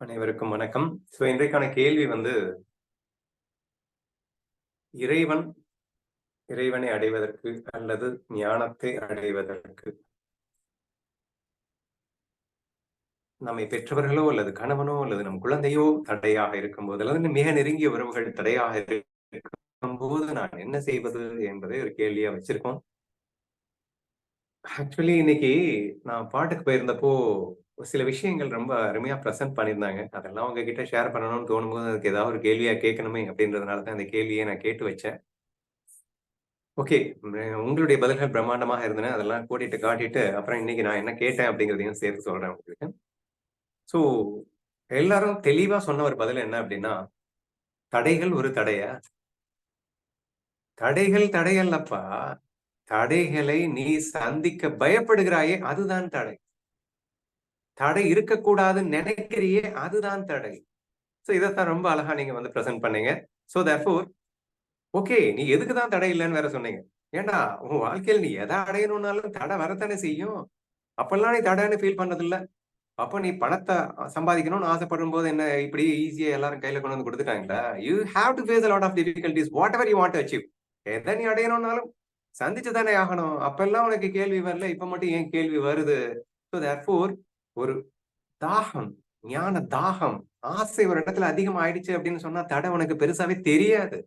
அனைவருக்கும் வணக்கம். ஸோ இன்றைக்கான கேள்வி வந்து இறைவன் இறைவனை அடைவதற்கு அல்லது ஞானத்தை அடைவதற்கு நம்மை பெற்றவர்களோ அல்லது கணவனோ அல்லது நம் குழந்தையோ தடையாக இருக்கும்போது அல்லது மிக நெருங்கிய உறவுகள் தடையாக இருக்கும் போது நான் என்ன செய்வது என்பதை ஒரு கேள்வியா வச்சிருக்கோம். ஆக்சுவலி இன்னைக்கு நான் பாட்டுக்கு போயிருந்தப்போ சில விஷயங்கள் ரொம்ப அருமையா ப்ரெசென்ட் பண்ணியிருந்தாங்க. அதெல்லாம் உங்ககிட்ட ஷேர் பண்ணணும்னு தோணும்போது அதுக்கு ஏதாவது ஒரு கேள்வியா கேட்கணுமே அப்படின்றதுனால தான் அந்த கேள்வியை நான் கேட்டு வச்சேன். ஓகே உங்களுடைய பதில்கள் பிரம்மாண்டமாக இருந்தன. அதெல்லாம் கூட்டிட்டு காட்டிட்டு அப்புறம் இன்னைக்கு நான் என்ன கேட்டேன் அப்படிங்கிறதையும் சேர்த்து சொல்றேன் உங்களுக்கு. ஸோ எல்லாரும் தெளிவா சொன்ன ஒரு பதில் என்ன அப்படின்னா தடைகள் ஒரு தடையா? தடைகள் தடையல்லப்பா. தடைகளை நீ சந்திக்க பயப்படுகிறாயே அதுதான் தடை. தடை இருக்கக்கூடாதுன்னு நினைக்கிறியே அதுதான் தடை. ஸோ இதைத்தான் ரொம்ப அழகா நீங்க வந்து ப்ரெசென்ட் பண்ணீங்க. ஸோ தர்ஃபோர் ஓகே நீ எதுக்கு தான் தடை இல்லைன்னு வேற சொன்னீங்க. ஏண்டா உன் வாழ்க்கையில் நீ எதை அடையணும்னாலும் தடை வரத்தானே செய்யும்? அப்பெல்லாம் நீ தடைன்னு ஃபீல் பண்ணதில்ல. அப்போ நீ பணத்தை சம்பாதிக்கணும்னு ஆசைப்படும் போது என்ன இப்படி ஈஸியாக எல்லாரும் கையில கொண்டு வந்து கொடுத்துட்டாங்களா? You have to face lot of difficulties whatever you want achieve எதை நீ அடையணும்னாலும் சந்திச்சு தானே ஆகணும். அப்பெல்லாம் உனக்கு கேள்வி வரல இப்ப மட்டும் ஏன் கேள்வி வருது? ஸோ தேர்ஃபோர் ஒரு தாகம் ஞான தாகம் ஆசை ஒரு இடத்துல அதிகம் ஆயிடுச்சு அப்படின்னு சொன்னா தடை உனக்கு பெருசாவே தெரியாது.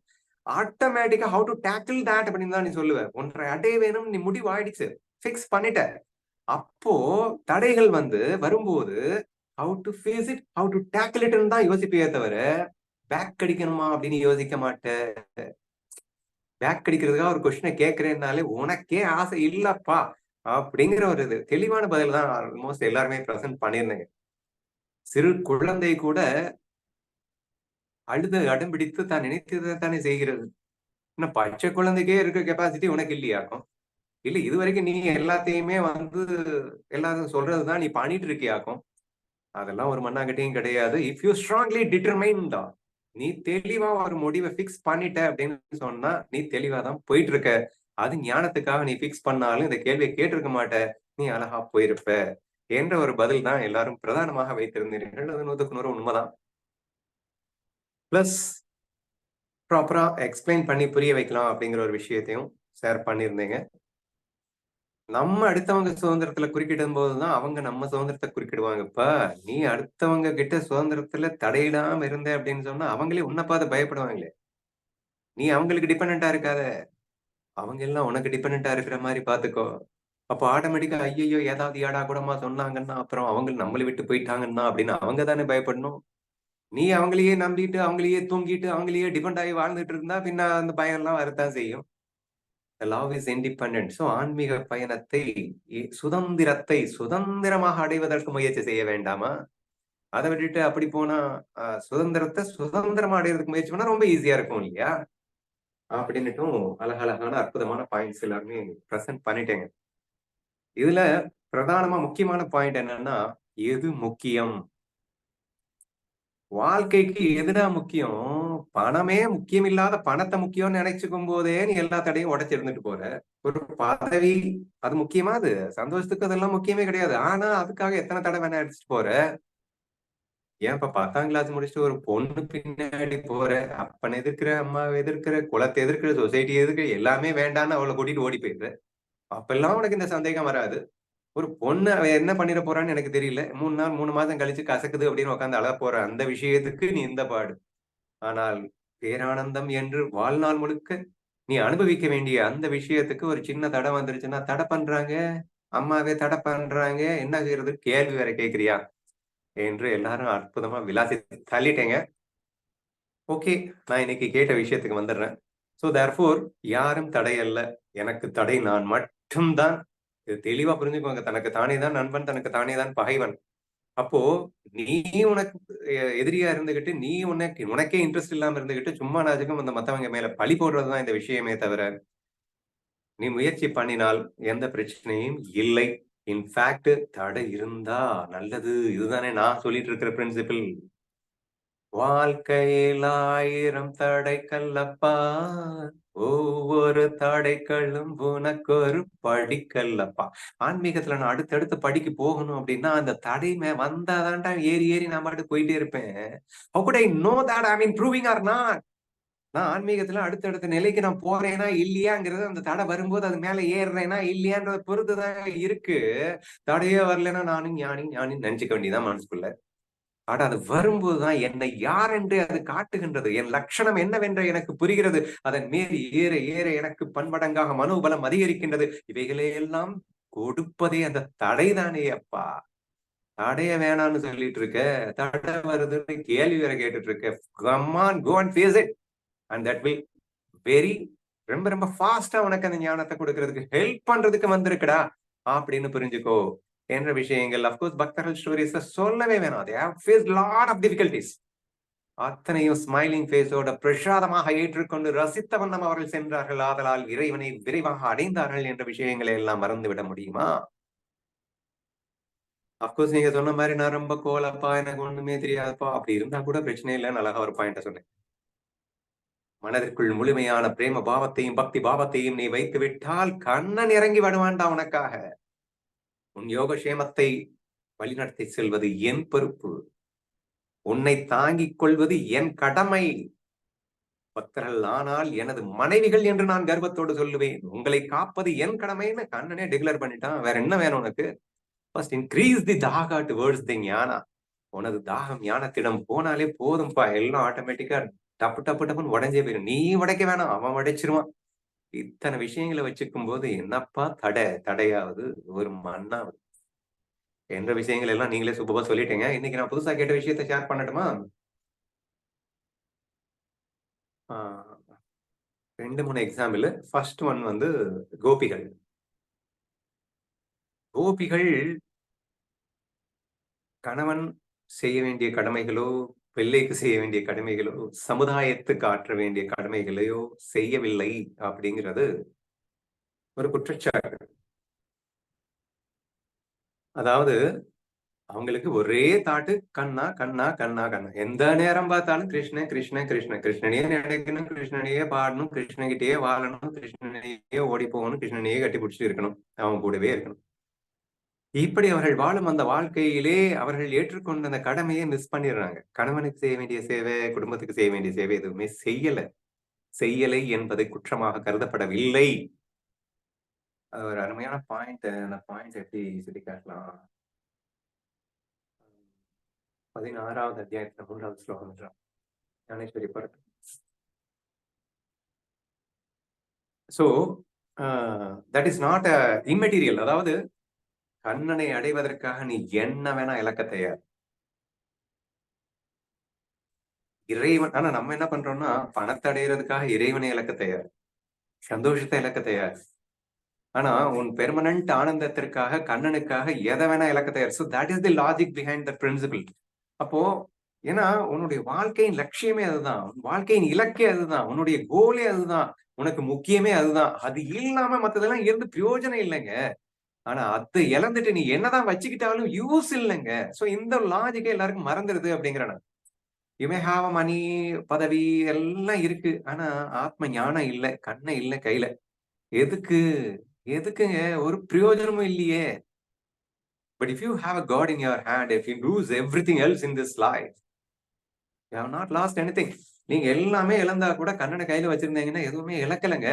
ஆட்டோமேட்டிக்கா ஹவு டு டேக்கிள் தேட் அப்படின்னு தான் நீ சொல்லுவ. ஒன்றை அடைய வேணும் நீ முடிவு ஆயிடுச்சு பிக்ஸ் பண்ணிட்ட. அப்போ தடைகள் வந்து வரும்போது how to face it how to tackle இட்னு தான் யோசிப்பே தவிர பேக் அடிக்கணுமா அப்படின்னு யோசிக்க மாட்டேன் பேக் அடிக்கிறதுக்காக ஒரு கொஸ்டினை கேட்கறேன்னாலே உனக்கே ஆசை இல்லப்பா. அப்படிங்கிற ஒரு இது. தெளிவான பதில் தான் ஆல்மோஸ்ட் எல்லாருமே ப்ரெசென்ட் பண்ணியிருந்தேங்க. சிறு குழந்தை கூட அழுது அடம்பிடித்து தான் நினைத்ததை தானே செய்கிறது. இன்னும் பச்சை குழந்தைக்கே இருக்க கெப்பாசிட்டி உனக்கு இல்லையாக்கும் இல்ல இது வரைக்கும் நீ எல்லாத்தையுமே வந்து எல்லாரும் சொல்றதுதான் நீ பண்ணிட்டு இருக்கியாக்கும். அதெல்லாம் ஒரு மண்ணாங்கட்டியும் கிடையாது. இஃப் யூ ஸ்ட்ராங்லி டிட்டர்மைன்டா நீ தெளிவா ஒரு முடிவை ஃபிக்ஸ் பண்ணிட்ட அப்படின்னு சொன்னா நீ தெளிவா தான் போயிட்டு இருக்க. அது ஞானத்துக்காக நீ பிக்ஸ் பண்ணாலும் இந்த கேள்வியை கேட்டிருக்க மாட்ட. நீ அழகா போயிருப்ப என்ற ஒரு பதில் தான் எல்லாரும் பிரதானமாக வைத்திருந்தீர்கள். அது நூத்துக்கு நூறு உண்மைதான். பிளஸ் ப்ராப்பரா எக்ஸ்பிளைன் பண்ணி புரிய வைக்கலாம் அப்படிங்கிற ஒரு விஷயத்தையும் ஷேர் பண்ணியிருந்தீங்க. நம்ம அடுத்தவங்க சுதந்திரத்துல குறுக்கிடும் போதுதான் அவங்க நம்ம சுதந்திரத்தை குறுக்கிடுவாங்க. இப்ப நீ அடுத்தவங்க கிட்ட சுதந்திரத்துல தடையிடாம இருந்த அப்படின்னு சொன்னா அவங்களே உன்னை பார்த்து பயப்படுவாங்களே. நீ அவங்களுக்கு டிபெண்டா இருக்காத. அவங்க எல்லாம் உனக்கு டிபெண்டா இருக்கிற மாதிரி பாத்துக்கோ. அப்போ ஆட்டோமேட்டிக்கா ஐயோ ஏதாவது ஏடா கூடமா சொன்னாங்கன்னா அப்புறம் அவங்க நம்மளை விட்டு போயிட்டாங்கன்னா அப்படின்னு அவங்க தானே பயப்படணும். நீ அவங்களையே நம்பிட்டு அவங்களையே தூங்கிட்டு அவங்களையே டிபெண்ட் ஆகி வாழ்ந்துட்டு இருந்தா பின்ன அந்த பயம் எல்லாம் வரத்தான் செய்யும். லவ் இஸ் இண்டிபெண்ட் ஸோ ஆன்மீக பயணத்தை சுதந்திரத்தை சுதந்திரமாக அடைவதற்கு முயற்சி செய்ய வேண்டாமா? அதை விட்டுட்டு அப்படி போனா சுதந்திரத்தை சுதந்திரமா அடைவதற்கு முயற்சி பண்ணா ரொம்ப ஈஸியா இருக்கும் இல்லையா? அப்படின்னுட்டும் அழகழகான அற்புதமான பாயிண்ட்ஸ் எல்லாருமே ப்ரெசென்ட் பண்ணிட்டேங்க. இதுல பிரதானமா முக்கியமான பாயிண்ட் என்னன்னா எது முக்கியம்? வாழ்க்கைக்கு எதுனா முக்கியம்? பணமே முக்கியம் இல்லாத பணத்தை முக்கியம்னு நினைச்சுக்கும் போதே நீ எல்லா தடையும் உடச்சு இருந்துட்டு போற. ஒரு பதவி அது முக்கியமா அது? சந்தோஷத்துக்கு அதெல்லாம் முக்கியமே கிடையாது. ஆனா அதுக்காக எத்தனை தடவை வேணா அடிச்சுட்டு போற? ஏன் இப்ப பத்தாம் கிளாஸ் முடிச்சுட்டு ஒரு பொண்ணு பின்னாடி போற? அப்பனை எதிர்க்கிற அம்மாவை எதிர்க்கிற குளத்தை எதிர்க்கிற சொசைட்டி எதிர்க்கிற எல்லாமே வேண்டான்னு அவளை கூட்டிட்டு ஓடி போயிடுற. அப்பெல்லாம் உனக்கு இந்த சந்தேகம் வராது. ஒரு பொண்ணு அவ என்ன பண்ணிட போறான்னு எனக்கு தெரியல. மூணு நாள் மூணு மாசம் கழிச்சு கசக்குது அப்படின்னு உட்காந்து அழ போற அந்த விஷயத்துக்கு நீ இந்த பாடு. ஆனால் பேரானந்தம் என்று வாழ்நாள் முழுக்க நீ அனுபவிக்க வேண்டிய அந்த விஷயத்துக்கு ஒரு சின்ன தடை வந்துருச்சுன்னா தடை பண்றாங்க? அம்மாவே தடை பண்றாங்க? என்ன செய்யறது? கேள்வி வேற கேக்குறியா? என்று எல்லாரும் அற்புதமா விளாசி தள்ளிட்டேங்க. ஓகே நான் இன்னைக்கு கேட்ட விஷயத்துக்கு வந்துடுறேன். ஸோ தேர்ஃபோர் யாரும் தடை அல்ல. எனக்கு தடை நான் மட்டும்தான். இது தெளிவா புரிஞ்சுக்கோங்க. தனக்கு தானே தான் நண்பன் தனக்கு தானே தான் பகைவன். அப்போ நீ உனக்கு எதிரியா இருந்துகிட்டு நீ உனக்கு உனக்கே இன்ட்ரெஸ்ட் இல்லாம இருந்துகிட்டு சும்மா நாஜுக்கும் அந்த மத்தவங்க மேல பழி போடுறதுதான் இந்த விஷயமே தவிர நீ முயற்சி பண்ணினால் எந்த பிரச்சனையும் இல்லை. இன்ஃபேக்ட் தடை இருந்தா நல்லது. இதுதானே நான் சொல்லிட்டு இருக்கிற பிரின்சிபிள் வாழ்க்கையில் ஆயிரம் தடை கல்லப்பா ஒவ்வொரு தடைக்களும் உனக்கு ஒரு படிக்கல்லப்பா. ஆன்மீகத்துல நான் அடுத்தடுத்து படிக்க போகணும் அப்படின்னா அந்த தடைமை வந்தாதான்டா ஏறி ஏறி நான் பாட்டு போயிட்டே இருப்பேன். ஐ could i know that? I mean proving நான் ஆன்மீகத்துல அடுத்தடுத்த நிலைக்கு நான் போறேனா இல்லையாங்கிறது அந்த தடை வரும்போது அது மேல ஏறுறேனா இல்லையான்றத பொறுத்துதான் இருக்கு. தடையே வரலன்னா நானும் ஞானி ஞானி நினைச்சுக்க வேண்டியதான் மனசுக்குள்ள. ஆனா அது வரும்போதுதான் என்னை யார் என்று அது காட்டுகின்றது. என் லட்சணம் என்னவென்று எனக்கு புரிகிறது. அதன் மீறி ஏற ஏற எனக்கு பன்மடங்காக மனோபலம் அதிகரிக்கின்றது. இவைகளே எல்லாம் கொடுப்பதே அந்த தடைதானே அப்பா. தடைய வேணாம்னு சொல்லிட்டு இருக்க. தடை வருதுன்னு கேள்வி வேற கேட்டுட்டு இருக்க. Come on go and face it and that will very ரொம்ப ரொம்ப ஃபாஸ்டா உனக்கு அந்த ஞானத்தை கொடுக்கறதுக்கு ஹெல்ப் பண்றதுக்கு வந்திருக்குடா அப்படின்னு புரிஞ்சுக்கோ. என்ற விஷயங்கள் அப்கோர்ஸ் பக்தர்கள் ஸ்டோரிஸ் சொல்லவே வேணாம். They have face lot of difficulties அத்தனையும் ஸ்மைலிங் ஃபேஸோட பிரசாதமாக ஏற்றுக்கொண்டு ரசித்த வண்ணம் அவர்கள் சென்றார்கள். ஆதலால் இறைவனை விரைவாக அடைந்தார்கள் என்ற விஷயங்களை எல்லாம் மறந்துவிட முடியுமா? அப்கோர்ஸ் நீங்க சொன்ன மாதிரி நான் ரொம்ப கோலப்பா எனக்கு ஒண்ணுமே தெரியாதப்பா. அப்படி இருந்தா கூட பிரச்சனை இல்லைன்னு அழகா ஒரு பாயிண்ட சொன்னேன். மனதிற்குள் முழுமையான பிரேம பாவத்தையும் பக்தி பாவத்தையும் நீ வைத்து விட்டால் கண்ணன் இறங்கி வருவான்டா உனக்காக. உன் யோகக்ஷேமத்தை வழிநடத்தி செல்வது என் பொறுப்பு. உன்னை தாங்கிக் கொள்வது என் கடமை. பக்தர்கள் ஆனால் எனது மனைவிகள் என்று நான் கர்வத்தோடு சொல்லுவேன். உங்களை காப்பது என் கடமைன்னு கண்ணனே டிக்ளேர் பண்ணிட்டான். வேற என்ன வேணும் உனக்கு? ஃபர்ஸ்ட் இன்க்ரீஸ் தி தாகா டுவர்ட்ஸ் தி ஞானா உனது தாகம் ஞானத்திடம் போனாலே போதும்பா. எல்லாம் ஆட்டோமேட்டிக்கா டப்பு டப்பு டப்புன்னு உடஞ்சே போயிடும் நீ உடைக்க வேணாம் அவன் உடைச்சிருவான். இத்தனை விஷயங்களை வச்சுக்கும் போது என்னப்பா தடை? தடையாவது ஒரு மண்ணாவது என்ற விஷயங்கள் எல்லாம் நீங்களே சூப்பரா சொல்லிட்டீங்க. இன்னைக்கு நான் புதுசா கேட்ட விஷயத்த ஷேர் பண்ணட்டுமா? ரெண்டு மூணு எக்ஸாம்பிள் ஃபர்ஸ்ட் ஒன் வந்து கோபிகள். கோபிகள் கணவன் செய்ய வேண்டிய கடமைகளோ பிள்ளைக்கு செய்ய வேண்டிய கடமைகளோ சமுதாயத்துக்கு ஆற்ற வேண்டிய கடமைகளையோ செய்யவில்லை அப்படிங்கிறது ஒரு குற்றச்சாட்டு. அதாவது அவங்களுக்கு ஒரே தாட்டு கண்ணா கண்ணா கண்ணா கண்ணா. எந்த நேரம் பார்த்தாலும் கிருஷ்ணன் கிருஷ்ணன் கிருஷ்ணன் கிருஷ்ணனையே நினைக்கணும் கிருஷ்ணனையே பாடணும் கிருஷ்ணகிட்டயே வாழணும் கிருஷ்ணனையே ஓடி போகணும் கிருஷ்ணனையே கட்டி பிடிச்சிட்டு இருக்கணும். அவன் கூடவே இருக்கணும். இப்படி அவர்கள் வாழும் அந்த வாழ்க்கையிலே அவர்கள் ஏற்றுக்கொண்ட அந்த கடமையை மிஸ் பண்ணிடுறாங்க. கணவனுக்கு செய்ய வேண்டிய சேவை குடும்பத்துக்கு செய்ய வேண்டிய சேவை எதுவுமே செய்யல. செய்யலை என்பதை குற்றமாக கருதப்படவில்லை. அது ஒரு அருமையான பாயிண்ட் அந்த பாயிண்ட் எப்படி சொல்லி காட்டலாம் பதினாறாவது அத்தியாயத்துல மூன்றாவது ஸ்லோகம் Dnyaneshwari Bharat so that is not a immaterial அதாவது கண்ணனை அடைவதற்காக நீ என்ன வேணா இழக்க தயார். இறைவன் ஆனா நம்ம என்ன பண்றோம்னா பணத்தை அடையிறதுக்காக இறைவனை இழக்க தயார். சந்தோஷத்தை இழக்க தயார். ஆனா உன் பெர்மனன்ட் ஆனந்தத்திற்காக கண்ணனுக்காக எதை வேணா இழக்க தயார். So that is the logic behind the principle அப்போ ஏன்னா உன்னுடைய வாழ்க்கையின் லட்சியமே அதுதான். வாழ்க்கையின் இலக்கே அதுதான். உன்னுடைய கோலே அதுதான். உனக்கு முக்கியமே அதுதான். அது இல்லாம மத்ததெல்லாம் இருந்து பிரயோஜனம் இல்லைங்க. ஆனா அது இழந்துட்டு நீ என்னதான் வச்சுக்கிட்டாலும் யூஸ் இல்லைங்க. சோ இந்த லாஜிக்கே எல்லாருக்கும் மறந்துடுது அப்படிங்கிறன இமேஹாவ மணி பதவி எல்லாம் இருக்கு. ஆனா ஆத்ம ஞானம் இல்லை கண்ணை இல்லை கையில. எதுக்கு? எதுக்குங்க? ஒரு பிரயோஜனமும் இல்லையே. But if you have a God in your hand if you lose everything else in this life you have not lost anything நீங்க எல்லாமே இழந்தா கூட கண்ணனை கையில வச்சிருந்தீங்கன்னா எதுவுமே இழக்கலைங்க.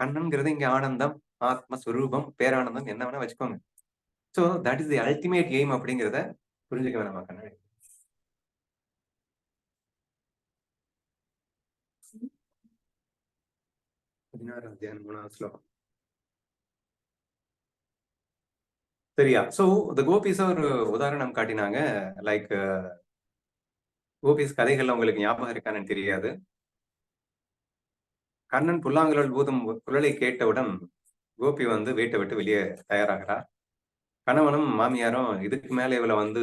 கண்ணன்கிறது இங்க ஆனந்தம். ஆத்மஸ்வரூபம் பேரானந்தம் என்ன வேணா வச்சுக்கோங்க. So that is the ultimate aim அப்படிங்கிறத புரிஞ்சுக்க வேணாமா கண்ணாடி? பதினாறு அத்தியாயம் மூணாவது ஸ்லோகம். சரியா? சோ த கோபிஸ் ஒரு உதாரணம் காட்டினாங்க. லைக் கோபிஸ் கதைகள்ல உங்களுக்கு ஞாபகம் இருக்கான்னு தெரியாது. கண்ணன் புல்லாங்குழல் பூதம் குரலை கேட்டவுடன் கோபி வந்து வீட்டை விட்டு வெளியே தயாராகிறார். கணவனும் மாமியாரும் இதுக்கு மேலே இவளை வந்து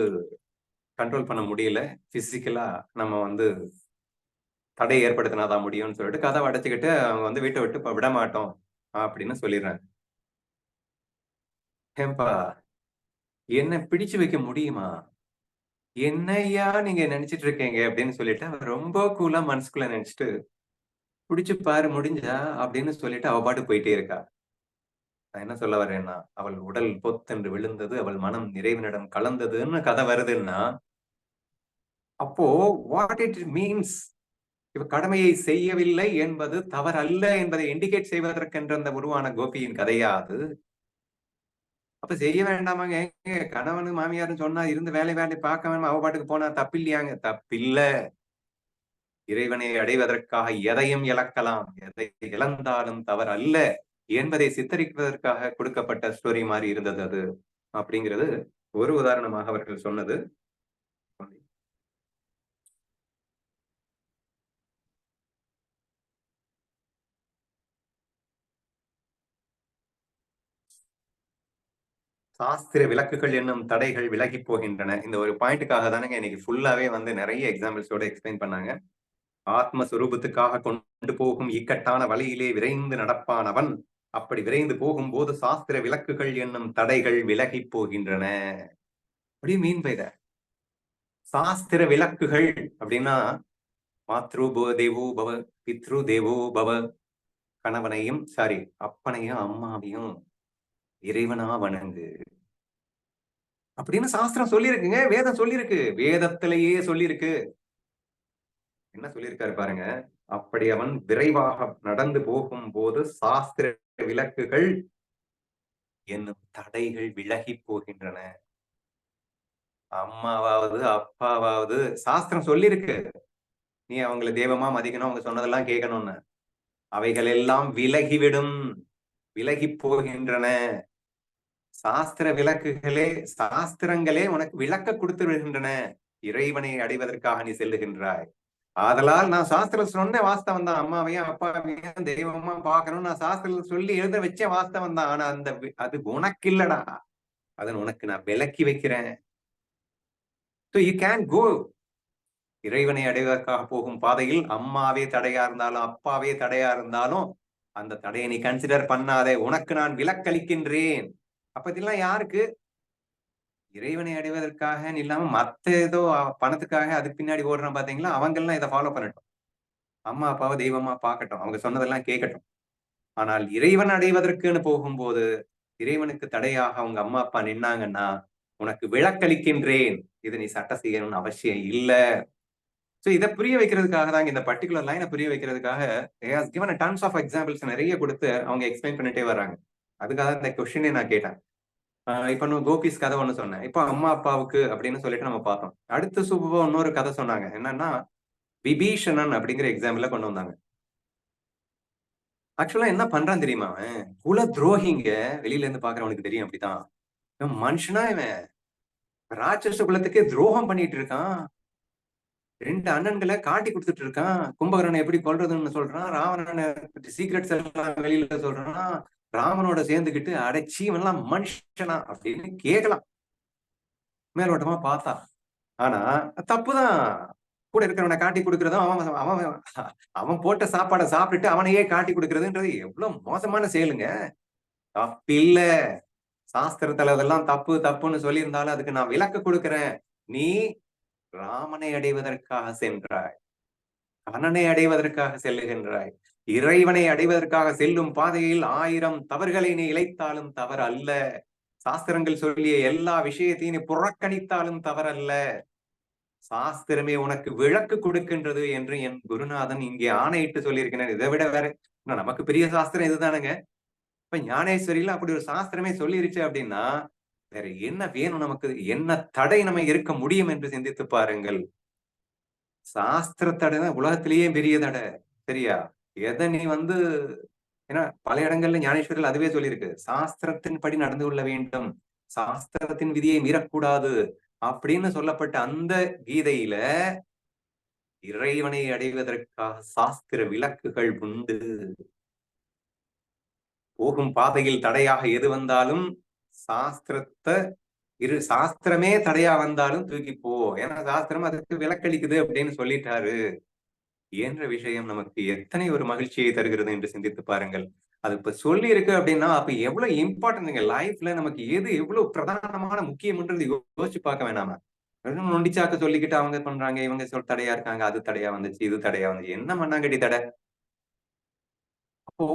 கண்ட்ரோல் பண்ண முடியல. பிசிக்கலா நம்ம வந்து தடை ஏற்படுத்தினாதான் முடியும்னு சொல்லிட்டு கதவை அடைச்சிக்கிட்டு அவங்க வந்து வீட்டை விட்டு விட மாட்டோம் அப்படின்னு சொல்லிடுறாங்க. ஏன்பா என்ன பிடிச்சு வைக்க முடியுமா? என்னையா நீங்க நினைச்சிட்டு இருக்கீங்க? அப்படின்னு சொல்லிட்டு அவர் ரொம்ப கூலா மனசுக்குள்ள நினைச்சிட்டு பிடிச்சு பாரு முடிஞ்சா? அப்படின்னு சொல்லிட்டு அவ பாட்டு போயிட்டே இருக்கா. நான் என்ன சொல்ல வரேன்னா அவள் உடல் பொத்தென்று விழுந்தது அவள் மனம் நிறைவினிடம் கலந்ததுன்னு கதை வருதுன்னா அப்போ வாட் இட் மீன்ஸ் இவ கடமையை செய்யவில்லை என்பது தவறல்ல என்பதை இண்டிகேட் செய்வதற்கென்ற அந்த உருவான கோபியின் கதையா அது? அப்ப செய்ய வேண்டாமாங்க. ஏங்க கணவனு மாமியாரும் சொன்னா இருந்து வேலை வேலை பார்க்க வேண்டாம் அவ பாட்டுக்கு போனா தப்பில்லையாங்க? தப்பில்ல. இறைவனை அடைவதற்காக எதையும் இழக்கலாம். எதை இழந்தாலும் தவறு அல்ல என்பதை சித்தரிப்பதற்காக கொடுக்கப்பட்ட ஸ்டோரி மாதிரி இருந்தது அது அப்படிங்கிறது ஒரு உதாரணமாக அவர்கள் சொன்னது. சாஸ்திர விளக்குகள் என்னும் தடைகள் விலகி போகின்றன. இந்த ஒரு பாயிண்ட்டுக்காக தானங்க இன்னைக்கு ஃபுல்லாவே வந்து நிறைய எக்ஸாம்பிள்ஸோட எக்ஸ்பிளைன் பண்ணாங்க. ஆத்மஸ்வரூபத்துக்காக கொண்டு போகும் இக்கட்டான வழியிலே விரைந்து நடப்பானவன் அப்படி விரைந்து போகும்போது சாஸ்திர விளக்குகள் என்னும் தடைகள் விலகி போகின்றன. அப்படி மீன் பைத சாஸ்திர விளக்குகள் அப்படின்னா மாத்ரு தேவோ பவ பித்ரு தேவோ பவ கணவனையும் சாரி அப்பனையும் அம்மாவையும் இறைவனா வணங்கு. அப்படின்னு சாஸ்திரம் சொல்லியிருக்குங்க வேதம் சொல்லியிருக்கு. வேதத்திலேயே சொல்லியிருக்கு. என்ன சொல்லியிருக்காரு பாருங்க. அப்படி அவன் விரைவாக நடந்து போகும் போது சாஸ்திர விளக்குகள் என்னும் தடைகள் விலகி போகின்றன. அம்மாவாவது அப்பாவாவது சாஸ்திரம் சொல்லியிருக்கு. நீ அவங்கள தெய்வமா மதிக்கணும் அவங்க சொன்னதெல்லாம் கேட்கணும்னு. அவைகள் எல்லாம் விலகிவிடும் விலகி போகின்றன. சாஸ்திர விளக்குகளே சாஸ்திரங்களே உனக்கு விளக்க கொடுத்து விடுகின்றன. இறைவனை அடைவதற்காக நீ செல்லுகின்றாய். ஆதலால் நான் சாஸ்திரம் சொன்ன வாஸ்தவம் தான். அம்மாவையும் அப்பாவையும் தெய்வமா பாக்கணும் நான் சாஸ்திரம் சொல்லி எழுத வச்ச வாஸ்தவம் தான். ஆனா அந்த அது உனக்கு இல்லடா அதன் உனக்கு நான் விளக்கி வைக்கிறேன். யூ கேன் கோ இறைவனை அடைவதற்காக போகும் பாதையில் அம்மாவே தடையா இருந்தாலும் அப்பாவே தடையா இருந்தாலும் அந்த தடையை நீ கன்சிடர் பண்ணாதே. உனக்கு நான் விலக்களிக்கின்றேன். அப்ப இதெல்லாம் யாருக்கு? இறைவனை அடைவதற்காக இல்லாம மத்த ஏதோ பணத்துக்காக அதுக்கு பின்னாடி ஓடுறான் பாத்தீங்களா? அவங்க எல்லாம் இதை ஃபாலோ பண்ணட்டும். அம்மா அப்பாவை தெய்வமா பார்க்கட்டும். அவங்க சொன்னதெல்லாம் கேட்கட்டும். ஆனால் இறைவன் அடைவதற்குன்னு போகும்போது இறைவனுக்கு தடையாக அவங்க அம்மா அப்பா நின்னாங்கன்னா உனக்கு விளக்களிக்கின்றேன். இதை நீ சட்டை செய்யணும்னு அவசியம் இல்ல. சோ இதை புரிய வைக்கிறதுக்காக தான் இந்த பர்டிகுலர் லைனை புரிய வைக்கிறதுக்காக கிவன் டன்ஸ் ஆஃப் எக்ஸாம்பிள்ஸ் நிறைய கொடுத்து அவங்க எக்ஸ்பிளைன் பண்ணிட்டே வர்றாங்க. அதுக்காக இந்த கொஸ்டினே நான் கேட்டேன். இப்ப நம்ம கோபிஸ் கதை ஒண்ணு சொன்னேன். இப்போ அம்மா அப்பாவுக்கு அப்படின்னு சொல்லிட்டு நம்ம பார்த்தோம். அடுத்த சுபவா இன்னொரு கதை சொன்னாங்க. என்னன்னா விபீஷணன் அப்படிங்கிற எக்ஸாம்பிள் கொண்டு வந்தாங்க. ஆக்சுவலா என்ன பண்றான் தெரியுமா அவன்? குல துரோகிங்க வெளியில இருந்து பாக்குறவனுக்கு தெரியும் அப்படிதான் மனுஷனா இவன்? ராட்சச குலத்துக்கே துரோகம் பண்ணிட்டு இருக்கான். ரெண்டு அண்ணன்களை காட்டி கொடுத்துட்டு இருக்கான். கும்பகரனை எப்படி கொள்றதுன்னு சொல்றான். ராவணனை சீக்ரெட்ஸ் எல்லாம் வெளியில சொல்றான். ராமனோட சேர்ந்துக்கிட்டு அடைச்சி இவன்லாம் மனுஷனா அப்படின்னு கேட்கலாம். மேலோட்டமா பார்த்தா. ஆனா தப்புதான். கூட இருக்கிறவனை காட்டி கொடுக்கறதும் அவன் அவன் அவன் போட்ட சாப்பாடை சாப்பிட்டுட்டு அவனையே காட்டி கொடுக்கறதுன்றது எவ்வளவு மோசமான செயலுங்க. தப்பில்ல சாஸ்திரத்துல அதெல்லாம் தப்பு தப்புன்னு சொல்லியிருந்தாலும் அதுக்கு நான் விளக்க கொடுக்கிறேன். நீ ராமனை அடைவதற்காக சென்றாய். கண்ணனை அடைவதற்காக செல்லுகின்றாய். இறைவனை அடைவதற்காக செல்லும் பாதையில் ஆயிரம் தவறுகளை நீ இழைத்தாலும் தவறு அல்ல சாஸ்திரங்கள் சொல்லிய எல்லா விஷயத்தையும் புறக்கணித்தாலும் தவறல்ல. சாஸ்திரமே உனக்கு விளக்கு கொடுக்கின்றது என்று என் குருநாதன் இங்கே ஆணையிட்டு சொல்லியிருக்கிறேன் இதை விட வேற நமக்கு பெரிய சாஸ்திரம் இதுதானுங்க. இப்ப ஞானேஸ்வரியில அப்படி ஒரு சாஸ்திரமே சொல்லிருச்சு அப்படின்னா வேற என்ன வேணும் நமக்கு? என்ன தடை நம்ம இருக்க முடியும் என்று சிந்தித்து பாருங்கள். சாஸ்திர தடை தான் உலகத்திலேயே பெரிய தடை சரியா? எதை நீ வந்து ஏன்னா பல இடங்கள்ல ஞானேஸ்வரில் அதுவே சொல்லியிருக்கு சாஸ்திரத்தின் படி நடந்து கொள்ள வேண்டும். சாஸ்திரத்தின் விதியை மீறக்கூடாது. அப்படின்னு சொல்லப்பட்ட அந்த கீதையில இறைவனை அடைவதற்காக சாஸ்திர விளக்குகள் உண்டு. போகும் பாதையில் தடையாக எது வந்தாலும் சாஸ்திரத்தை இரு சாஸ்திரமே தடையா வந்தாலும் தூக்கி போ ஏன்னா சாஸ்திரம் அதுக்கு விளக்களிக்குது அப்படின்னு சொல்லிட்டாரு. என்ற விஷயம் நமக்கு எத்தனை ஒரு மகிழ்ச்சியை தருகிறது என்று சிந்தித்து பாருங்கள். அது இப்ப சொல்லி இருக்கு அப்படின்னா அப்ப எவ்வளவு இம்பார்ட்டன்ட் லைஃப்ல நமக்கு எது எவ்வளவு பிரதானமான முக்கியம்ன்றது யோசிச்சு பார்க்க வேணாமா. நொண்டிச்சாக்க சொல்லிக்கிட்டு அவங்க பண்றாங்க இவங்க சொல் தடையா இருக்காங்க அது தடையா வந்துச்சு இது தடையா வந்துச்சு. என்ன மண்ணாங்கட்டி தடை? அப்போ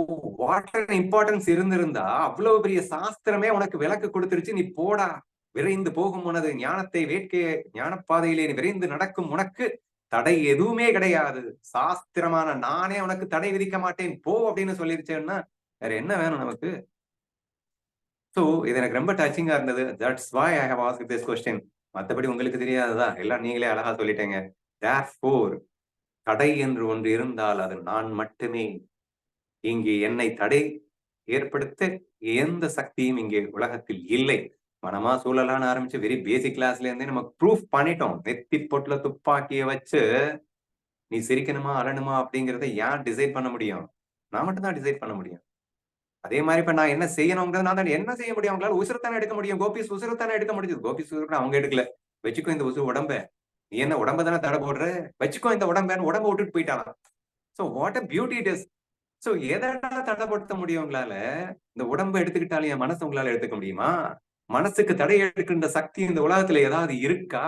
வாட்டர் இம்பார்ட்டன்ஸ் இருந்திருந்தா அவ்வளவு பெரிய சாஸ்திரமே உனக்கு விளக்கு கொடுத்துருச்சு நீ போடா. விரைந்து போகும் உனது ஞானத்தை வேட்கை ஞானப்பாதையிலே நீ விரைந்து நடக்கும் உனக்கு தடை எதுவுமே கிடையாது. சாஸ்திரமான நானே உனக்கு தடை விதிக்க மாட்டேன் போ அப்படின்னு சொல்லிருச்சேன்னா வேற என்ன வேணும் நமக்கு? ஸோ இது எனக்கு ரொம்ப டச்சிங்கா இருந்தது. That's why I have ask this question மத்தபடி உங்களுக்கு தெரியாததா? எல்லாம் நீங்களே அழகா சொல்லிட்டீங்க. தேர் தடை என்று ஒன்று இருந்தால் அது நான் மட்டுமே. இங்கே என்னை தடை ஏற்படுத்த எந்த சக்தியும் இங்கே உலகத்தில் இல்லை. மனமா சூழலான ஆரம்பிச்சு வெரி பேசிக் கிளாஸ்ல இருந்தே நமக்கு ப்ரூஃப் பண்ணிட்டோம். நெத்தி பொட்டுல துப்பாக்கியை வச்சு நீ சிரிக்கணுமா அழணுமா அப்படிங்கறத ஏன் டிசைட் பண்ண முடியும்? நான் மட்டும் தான் டிசைட் பண்ண முடியும். அதே மாதிரி இப்ப நான் என்ன செய்யணுங்கிறது நான் தான் என்ன செய்ய முடியும்? அவங்களால உசுரத்தானே எடுக்க முடியும்? கோபிஸ் உசுரத்தானே எடுக்க முடியுது? கோபிஸ் உசுர அவங்க எடுக்கல. வச்சுக்கோ இந்த உசுறு உடம்ப. நீ என்ன உடம்ப தானே தடை போடுற? வச்சுக்கோ இந்த உடம்பு உடம்ப விட்டுட்டு போயிட்டாலாம் so what a beauty it is so எதனால தடைப்படுத்த முடியும் உங்களால? இந்த உடம்ப எடுத்துக்கிட்டாலும் என் மனசு உங்களால எடுத்துக்க முடியுமா? மனசுக்கு தடை எடுக்கின்ற சக்தி இந்த உலகத்துல ஏதாவது இருக்கா?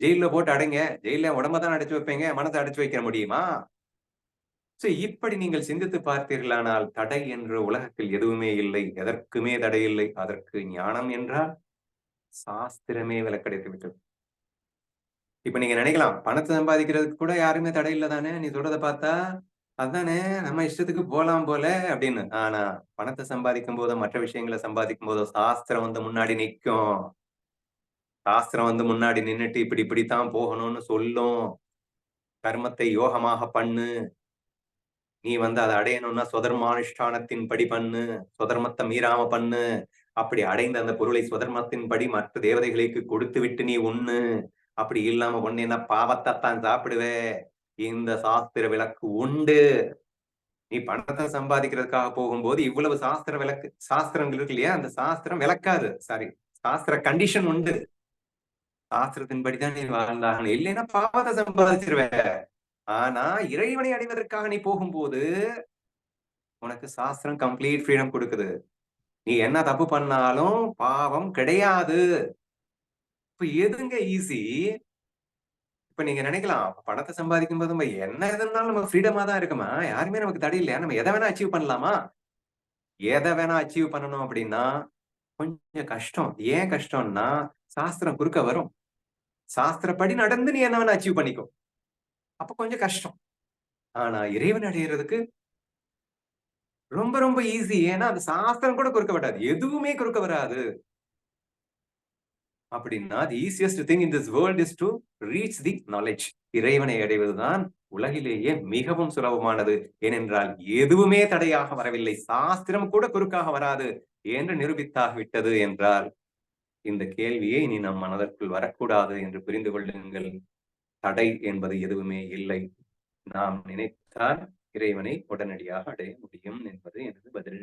ஜெயில போட்டு அடைங்க. ஜெயில உடம்ப தான் அடைச்சு வைப்பீங்க. மனசை அடைச்சு வைக்க முடியுமா? சோ இப்படி நீங்கள் சிந்தித்து பார்த்தீர்களானால் தடை என்று உலகத்தில் எதுவுமே இல்லை. எதற்குமே தடை இல்லை. அதற்கு ஞானம் என்றால் சாஸ்திரமே விலக்கடைத்து விட்டது. இப்ப நீங்க நினைக்கலாம் பணத்தை சம்பாதிக்கிறதுக்கு கூட யாருமே தடை இல்லை தானே? நீ சொல்றதை பார்த்தா அதானே நம்ம இஷ்டத்துக்கு போலாம் போல அப்படின்னு. ஆனா பணத்தை சம்பாதிக்கும் போதோ மற்ற விஷயங்களை சம்பாதிக்கும் போதோ சாஸ்திரம் வந்து முன்னாடி நிற்கும் சாஸ்திரம் வந்து முன்னாடி நின்னுட்டு இப்படி இப்படித்தான் போகணும்னு சொல்லும். கர்மத்தை யோகமாக பண்ணு. நீ வந்து அதை அடையணும்னா சுதர்மானுஷ்டானத்தின் படி பண்ணு. சுதர்மத்தை மீறாம பண்ணு. அப்படி அடைந்த அந்த பொருளை சுதர்மத்தின் படி மற்ற தேவதைகளுக்கு கொடுத்து விட்டு நீ உண்ணு அப்படி இல்லாம ஒண்ணு பாவத்தை தான் சாப்பிடுவே. இந்த சாஸ்திர விளக்கு உண்டு. நீ பணத்தை சம்பாதிக்கிறதுக்காக போகும்போது இவ்வளவு சாஸ்திர விளக்கு சாஸ்திரங்கள் இருக்கு இல்லையா? அந்த சாஸ்திரம் விளக்காது. சாரி சாஸ்திர கண்டிஷன் உண்டு. சாஸ்திரத்தின்படிதான் நீ வாழ்ந்தாகணும். இல்லைன்னா பாவத்தை சம்பாதிச்சிருவ. ஆனா இறைவனை அடைவதற்காக நீ போகும்போது உனக்கு சாஸ்திரம் கம்ப்ளீட் ஃப்ரீடம் கொடுக்குது. நீ என்ன தப்பு பண்ணாலும் பாவம் கிடையாது. இப்ப எதுங்க ஈஸி இப்ப நீங்க நினைக்கலாம் பணத்தை சம்பாதிக்கும் போது நம்ம என்ன இருந்தாலும் நம்ம ஃப்ரீடமா தான் இருக்குமா? யாருமே நமக்கு தடை இல்லையா? நம்ம எதை வேணா அச்சீவ் பண்ணலாமா? எதை வேணா அச்சீவ் பண்ணணும் அப்படின்னா கொஞ்சம் கஷ்டம். ஏன் கஷ்டம்னா சாஸ்திரம் குறுக்க வரும். சாஸ்திரப்படி நடந்து நீ என்ன வேணா அச்சீவ் பண்ணிக்கோ. அப்ப கொஞ்சம் கஷ்டம். ஆனா இறைவன் அடையிறதுக்கு ரொம்ப ரொம்ப ஈஸி ஏன்னா அந்த சாஸ்திரம் கூட குறுக்க வராது. எதுவுமே குறுக்க வராது. அப்படின்னா the easiest thing in this world is to reach the knowledge இறைவனை அடைவதுதான் உலகிலேயே மிகவும் சுலபமானது. ஏனென்றால் எதுவுமே தடையாக வரவில்லை. சாஸ்திரம் கூட குறுக்காக வராது என்று நிரூபித்தாகிவிட்டது என்றால் இந்த கேள்வியை இனி நம் மனதிற்குள் வரக்கூடாது என்று புரிந்து கொள்ளுங்கள். தடை என்பது எதுவுமே இல்லை. நாம் நினைத்தால் இறைவனை உடனடியாக அடைய முடியும் என்பது எனது பதில்.